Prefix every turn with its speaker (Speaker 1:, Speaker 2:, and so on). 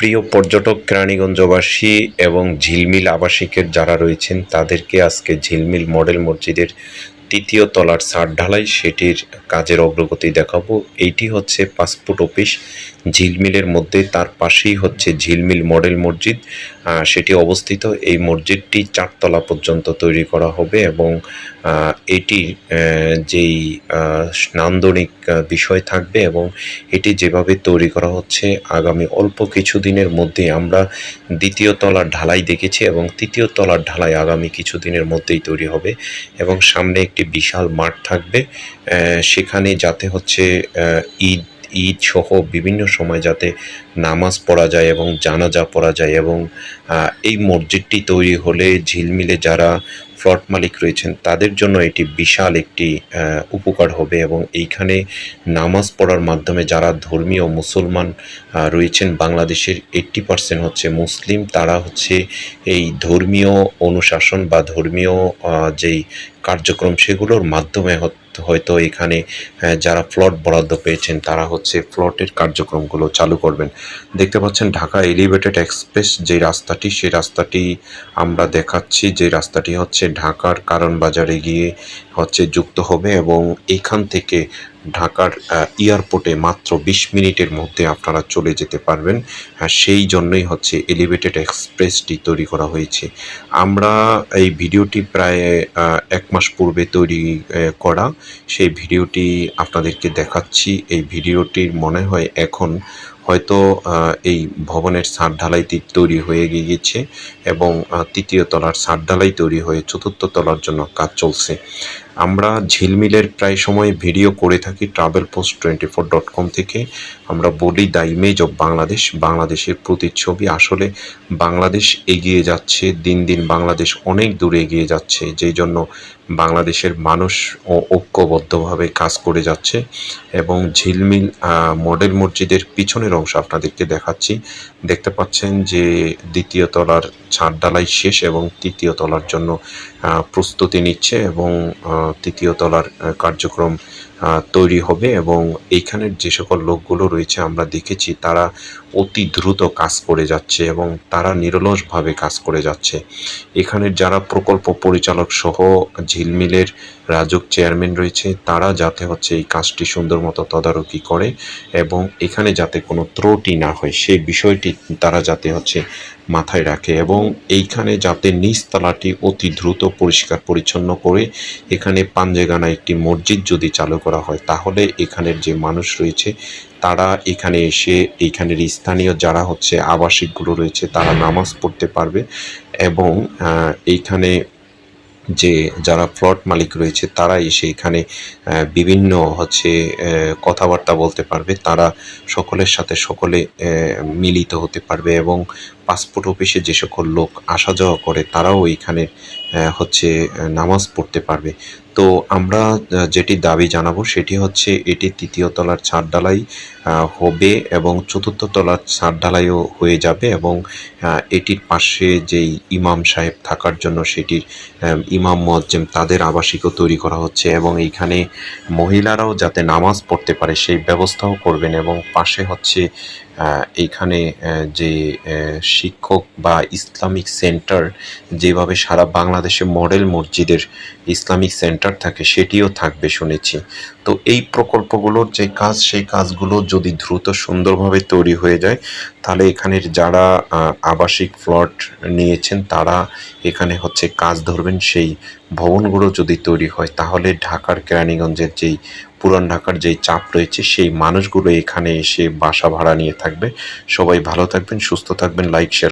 Speaker 1: প্রিয় পর্যটক কেরানীগঞ্জবাসী এবং ঝিলমিল আবাসিকের যারা রয়েছেন তাদেরকে আজকে ঝিলমিল মডেল মসজিদের তৃতীয় তলার ছাদ ঢালাই, সেটির কাজের অগ্রগতি দেখাবো। এইটি হচ্ছে পাসপোর্ট অফিস। ঝিলমিলের মধ্যে, তার পাশেই হচ্ছে ঝিলমিল মডেল মসজিদ। সেটি অবস্থিত। এই মসজিদটি চারতলা পর্যন্ত তৈরি করা হবে এবং এটি যেই নান্দনিক বিষয় থাকবে এবং এটি যেভাবে তৈরি করা হচ্ছে, আগামী অল্প কিছুদিনের মধ্যে আমরা দ্বিতীয় তলার ঢালাই দেখেছি এবং তৃতীয় তলার ঢালাই আগামী কিছুদিনের মধ্যেই তৈরি হবে এবং সামনে একটি বিশাল মাঠ থাকবে সেখানে যাতে হচ্ছে ঈদ ঈদ সহ বিভিন্ন সময় যাতে নামাজ পড়া যায় এবং জানাজা পড়া যায় এবং এই মসজিদটি তৈরি হলে ঝিলমিলে যারা ফ্লট মালিক রয়েছেন তাদের জন্য এটি বিশাল একটি উপকার হবে এবং এইখানে নামাজ পড়ার মাধ্যমে যারা ধর্মীয় মুসলমান রয়েছেন বাংলাদেশের এইট্টি পার্সেন্ট হচ্ছে মুসলিম, তারা হচ্ছে এই ধর্মীয় অনুশাসন বা ধর্মীয় যেই কার্যক্রম সেগুলোর মাধ্যমে হয়তো এখানে আহ, যারা ফ্লট বরাদ্দ পেয়েছেন তারা হচ্ছে ফ্লটের কার্যক্রমগুলো চালু করবেন। দেখতে পাচ্ছেন ঢাকা এলিভেটেড এক্সপ্রেস যে রাস্তাটি সেই রাস্তাটি আমরা দেখাচ্ছি। যে রাস্তাটি হচ্ছে ঢাকার কারণ বাজারে গিয়ে হচ্ছে যুক্ত হবে এবং এখান থেকে ঢাকার এয়ারপোর্টে মাত্র বিশ মিনিটের মধ্যে আপনারা চলে যেতে পারবেন। হ্যাঁ সেই জন্যই হচ্ছে এলিভেটেড এক্সপ্রেসটি তৈরি করা হয়েছে। আমরা এই ভিডিওটি প্রায় এক মাস পূর্বে তৈরি করা। সেই ভিডিওটি আপনাদেরকে দেখাচ্ছি। এই ভিডিওটির মনে হয় এখন হয়তো এই ভবনের ছাদ ঢালাইটি তৈরি হয়ে গিয়েছে এবং তৃতীয় তলার ছাদ ঢালাই তৈরি হয়ে চতুর্থ তলার জন্য কাজ চলছে। আমরা ঝিলমিলের প্রায় সময় ভিডিও করে থাকি travel post twenty four dot com থেকে। আমরা বলি দ্য ইমেজ অব বাংলাদেশ বাংলাদেশের প্রতিচ্ছবি। আসলে বাংলাদেশ এগিয়ে যাচ্ছে, দিন দিন বাংলাদেশ অনেক দূরে এগিয়ে যাচ্ছে, যেই জন্য বাংলাদেশের মানুষ ও ঐক্যবদ্ধভাবে কাজ করে যাচ্ছে এবং ঝিলমিল মডেল মসজিদের পিছনের অংশ আপনাদেরকে দেখাচ্ছি। দেখতে পাচ্ছেন যে দ্বিতীয় তলার ছাদ ডালাই শেষ এবং তৃতীয় তলার জন্য প্রস্তুতি নিচ্ছে এবং তৃতীয় তলার কার্যক্রম তৈরি হবে এবং এইখানের যে সকল লোকগুলো রয়েছে আমরা দেখেছি, তারা অতি দ্রুত কাজ করে যাচ্ছে এবং তারা নিরলসভাবে কাজ করে যাচ্ছে। এখানের যারা প্রকল্প পরিচালক সহ ঝিলমিলের রাজক চেয়ারম্যান রয়েছে, তারা যাতে হচ্ছে এই কাজটি সুন্দর মতো তদারকি করে এবং এখানে যাতে কোনো ত্রুটি না হয় সেই বিষয়টি তারা যাতে হচ্ছে মাথায় রাখে এবং এইখানে যাতে নিচতলাটি অতি দ্রুত পরিষ্কার পরিচ্ছন্ন করে এখানে পাঞ্জেগানা একটি মসজিদ যদি চালু করা হয়, তাহলে এখানের যে মানুষ রয়েছে, তারা এখানে এসে এইখানের স্থানীয় যারা হচ্ছে আবাসিকগুলো রয়েছে, তারা নামাজ পড়তে পারবে এবং এইখানে যে যারা প্লট মালিক রয়েছে, তারা এসে এখানে বিভিন্ন হচ্ছে কথাবার্তা বলতে পারবে, তারা সকলের সাথে সকলে মিলিত হতে পারবে এবং পাসপোর্ট অফিসে যে সকল লোক আসা যাওয়া করে তারাও আহ, হচ্ছে নামাজ পড়তে পারবে। তো আমরা যেটি দাবি জানাব সেটি হচ্ছে এটি তৃতীয় তলার ছাদ ঢালাই হবে এবং চতুর্থ তলার ছাদ ঢালাইও হয়ে যাবে এবং এটির পাশে যেই ইমাম সাহেব থাকার জন্য সেটির ইমাম মুয়াজ্জেম তাদের আবাসিকও তৈরি করা হচ্ছে এবং এইখানে মহিলারাও যাতে নামাজ পড়তে পারে সেই ব্যবস্থাও করবেন এবং পাশে হচ্ছে এইখানে আহ, যে শিক্ষক বা ইসলামিক সেন্টার যেভাবে সারা বাংলাদেশে মডেল মসজিদের ইসলামিক সেন্টার থাকে সেটিও থাকবে শুনেছি। তো এই প্রকল্পগুলোর যে কাজ সেই কাজগুলো যদি দ্রুত সুন্দরভাবে তৈরি হয়ে যায় তাহলে এখানের যারা আবাসিক প্লট নিয়েছেন তারা এখানে হচ্ছে কাজ ধরবেন সেই ভবনগুলো যদি তৈরি হয়, তাহলে ঢাকার কেরানীগঞ্জের যেই পুরান ঢাকার যেই চাপ রয়েছে, সেই মানুষগুলো এখানে এসে বাসা ভাড়া নিয়ে থাকবে। সবাই ভালো থাকবেন, সুস্থ থাকবেন লাইক শেয়ার